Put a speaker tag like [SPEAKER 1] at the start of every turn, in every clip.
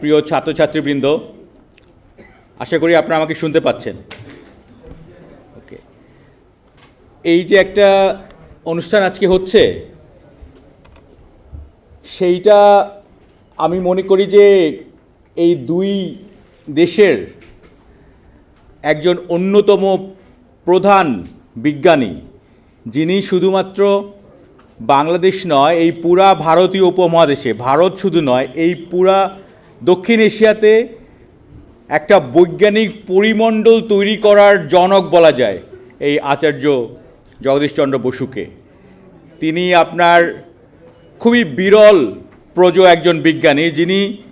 [SPEAKER 1] প্রিয় ছাত্রছাত্রীবৃন্দ, আশা করি আপনারা আমাকে শুনতে পাচ্ছেন। ওকে। এই যে একটা অনুষ্ঠান আজকে হচ্ছে, সেইটা আমি মনে করি যে এই দুই দেশের একজন অন্যতম প্রধান বিজ্ঞানী, যিনি শুধুমাত্র বাংলাদেশ নয়, এই পুরা ভারতীয় উপমহাদেশে, ভারত শুধু নয়, এই পুরা দক্ষিণ এশিয়াতে একটা বৈজ্ঞানিক পরিমণ্ডল তৈরি করার জনক বলা যায় এই আচার্য জগদীশচন্দ্র বসুকে। তিনি আপনার খুবই বিরল প্রজ একজন বিজ্ঞানী যিনি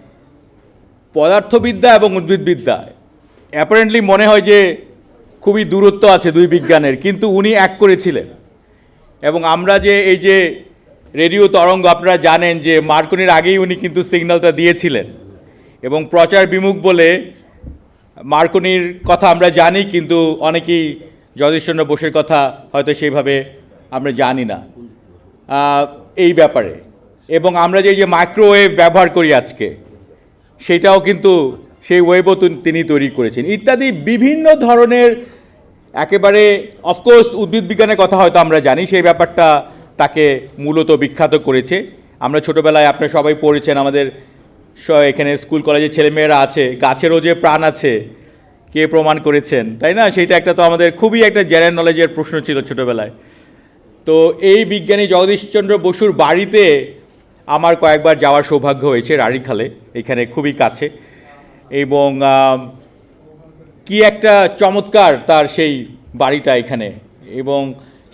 [SPEAKER 1] পদার্থবিদ্যা এবং উদ্ভিদবিদ্যা। অ্যাপারেন্টলি মনে হয় যে খুবই দূরত্ব আছে দুই বিজ্ঞানের, কিন্তু উনি এক করেছিলেন। এবং আমরা যে এই যে রেডিও তরঙ্গ আপনারা জানেন যে মার্কনির আগেই উনি কিন্তু সিগন্যালটা দিয়েছিলেন। এবং প্রচার বিমুখ বলে মার্কনির কথা আমরা জানি, কিন্তু অনেকেই জগদীশচন্দ্র বোসের কথা হয়তো সেইভাবে আমরা জানি না। এই ব্যাপারে। এবং আমরা যে যে মাইক্রোওয়েভ ব্যবহার করি আজকে, সেটাও কিন্তু সেই ওয়েবও তিনি তৈরি করেছেন। ইত্যাদি বিভিন্ন ধরনের একেবারে অফকোর্স উদ্ভিদ বিজ্ঞানের কথা হয়তো আমরা জানি, সেই ব্যাপারটা তাকে মূলত বিখ্যাত করেছে। আমরা ছোটোবেলায় আপনারা সবাই পড়েছেন আমাদের এখানে স্কুল, কলেজের ছেলেমেয়েরা আছে, গাছেরও যে প্রাণ আছে, কে প্রমাণ করেছেন, তাই না? সেইটা একটা তো আমাদের খুবই একটা জেনারেল নলেজের প্রশ্ন ছিল ছোটোবেলায়। তো এই বিজ্ঞানী জগদীশচন্দ্র বসুর বাড়িতে আমার কয়েকবার যাওয়ার সৌভাগ্য হয়েছে রাড়িখালে, এখানে খুবই কাছে। এবং কি একটা চমৎকার তার সেই বাড়িটা এখানে। এবং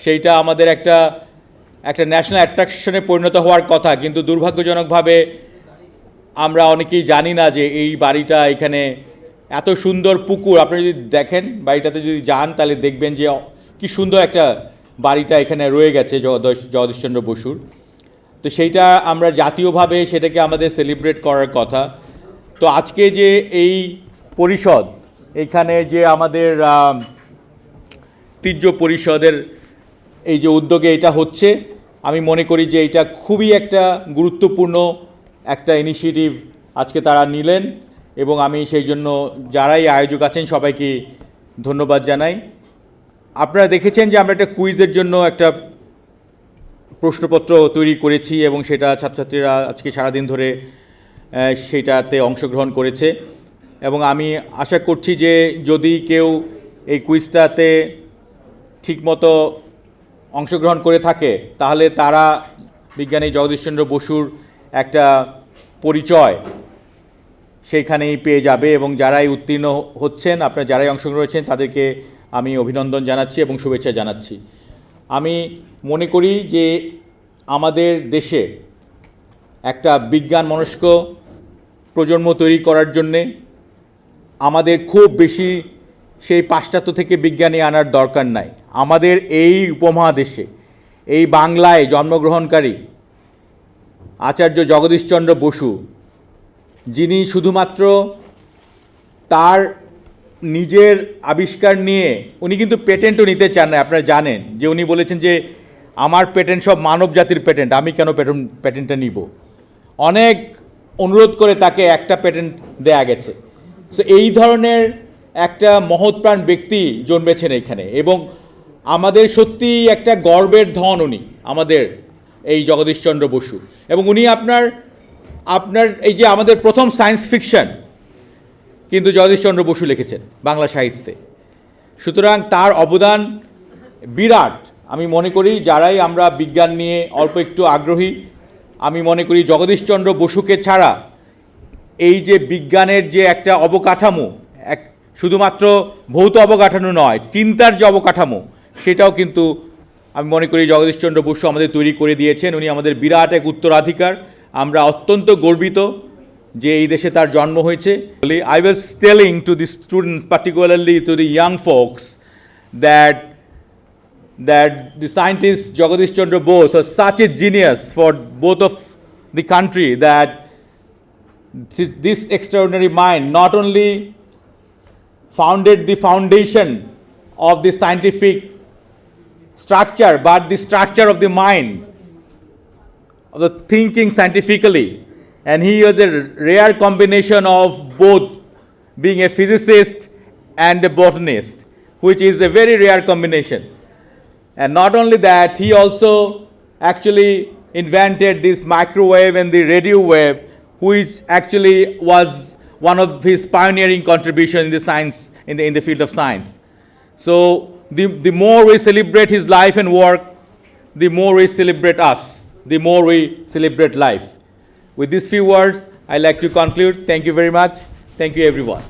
[SPEAKER 1] সেইটা আমাদের একটা একটা ন্যাশনাল অ্যাট্রাকশনে পরিণত হওয়ার কথা, কিন্তু দুর্ভাগ্যজনকভাবে আমরা অনেকেই জানি না যে এই বাড়িটা এখানে এত সুন্দর পুকুর। আপনি যদি দেখেন বাড়িটাতে যদি যান তাহলে দেখবেন যে কি সুন্দর একটা বাড়িটা এখানে রয়ে গেছে জগদীশচন্দ্র বসুর। তো সেইটা আমরা জাতীয়ভাবে সেটাকে আমাদের সেলিব্রেট করার কথা। তো আজকে যে এই পরিষদ এখানে যে আমাদের আম, তীর্য পরিষদের এই যে উদ্যোগে এটা হচ্ছে আমি মনে করি যে এটা খুবই একটা গুরুত্বপূর্ণ একটা ইনিশিয়েটিভ আজকে তারা নিলেন এবং আমি সেই জন্য যারাই আয়োজক আছেন সবাইকে ধন্যবাদ জানাই। আপনারা দেখেছেন যে আমরা একটা কুইজের জন্য একটা প্রশ্নপত্র তৈরি করেছি এবং সেটা ছাত্রছাত্রীরা আজকে সারাদিন ধরে সেটাতে অংশগ্রহণ করেছে এবং আমি আশা করছি যে যদি কেউ এই কুইজটাতে ঠিকমতো অংশগ্রহণ করে থাকে, তাহলে তারা বিজ্ঞানী জগদীশচন্দ্র বসুর একটা পরিচয় সেইখানেই পেয়ে যাবে এবং যারাই উত্তীর্ণ হচ্ছেন, আপনারা যারাই অংশগ্রহণ করেছেন, তাদেরকে আমি অভিনন্দন জানাচ্ছি এবং শুভেচ্ছা জানাচ্ছি। আমি মনে করি যে আমাদের দেশে একটা বিজ্ঞান মনস্ক প্রজন্ম তৈরি করার জন্যে আমাদের খুব বেশি সেই পাশ্চাত্য থেকে বিজ্ঞানী আনার দরকার নাই। আমাদের এই উপমহাদেশে, এই বাংলায় জন্মগ্রহণকারী আচার্য জগদীশচন্দ্র বসু, যিনি শুধুমাত্র তার নিজের আবিষ্কার নিয়ে উনি কিন্তু পেটেন্টও নিতে চান না, আপনারা জানেন যে উনি বলেছেন যে আমার পেটেন্ট সব মানব জাতির পেটেন্ট, আমি কেন পেটেন্ট পেটেন্টটা নিব? অনেক অনুরোধ করে তাকে একটা পেটেন্ট দেয়া গেছে। সো এই ধরনের একটা মহৎপ্রাণ ব্যক্তি জন্মেছেন এখানে এবং আমাদের সত্যিই একটা গর্বের ধন উনি, আমাদের এই জগদীশচন্দ্র বসু। এবং উনি আপনার আপনার এই যে আমাদের প্রথম সায়েন্স ফিকশন, কিন্তু জগদীশচন্দ্র বসু লিখেছেন বাংলা সাহিত্যে। সুতরাং তার অবদান বিরাট। আমি মনে করি যারাই আমরা বিজ্ঞান নিয়ে অল্প একটু আগ্রহী, আমি মনে করি জগদীশচন্দ্র বসুকে ছাড়া এই যে বিজ্ঞানের যে একটা অবকাঠামো, এক, শুধুমাত্র ভৌত অবকাঠামো নয়, চিন্তার যে অবকাঠামো, সেটাও কিন্তু আমি মনে করি জগদীশচন্দ্র বসু আমাদের তৈরি করে দিয়েছেন। উনি আমাদের বিরাট এক উত্তরাধিকার। আমরা অত্যন্ত গর্বিত যে এই দেশে তার জন্ম হয়েছে। বলি I was telling to the students particularly to the young folks that that the scientist Jagadish Chandra Bose are such a genius for both of the country that this extraordinary mind not only founded the foundation of the scientific structure but the structure of the mind of the thinking scientifically and he was a rare combination of both being a physicist and a botanist, which is a very rare combination. And not only that, he also actually invented this microwave and the radio wave, which actually was one of his pioneering contributions in the science, in the, in the field of science. So the, the more we celebrate his life and work, the more we celebrate us, the more we celebrate life. With these few words, I'd like to conclude. Thank you very much. Thank you, everyone.